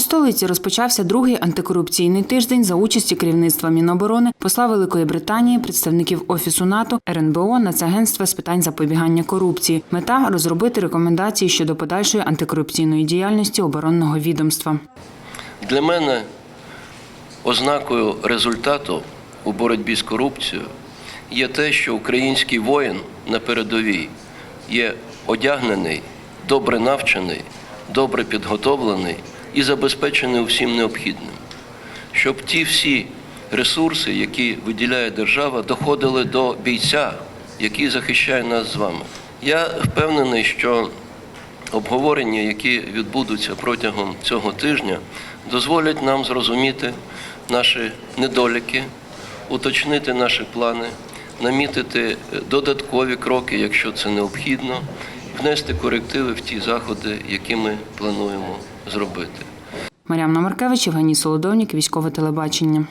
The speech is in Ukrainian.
Столиці розпочався другий антикорупційний тиждень за участі керівництва Міноборони, посла Великої Британії, представників Офісу НАТО, РНБО, Нацагентства з питань запобігання корупції. Мета розробити рекомендації щодо подальшої антикорупційної діяльності оборонного відомства. Для мене ознакою результату у боротьбі з корупцією є те, що український воїн на передовій є одягнений, добре навчений, добре підготовлений і забезпечений усім необхідним, щоб ті всі ресурси, які виділяє держава, доходили до бійця, який захищає нас з вами. Я впевнений, що обговорення, які відбудуться протягом цього тижня, дозволять нам зрозуміти наші недоліки, уточнити наші плани, намітити додаткові кроки, якщо це необхідно, внести корективи в ті заходи, які ми плануємо зробити. Мар'яна Маркевич, Євгеній Солодовнік, військове телебачення.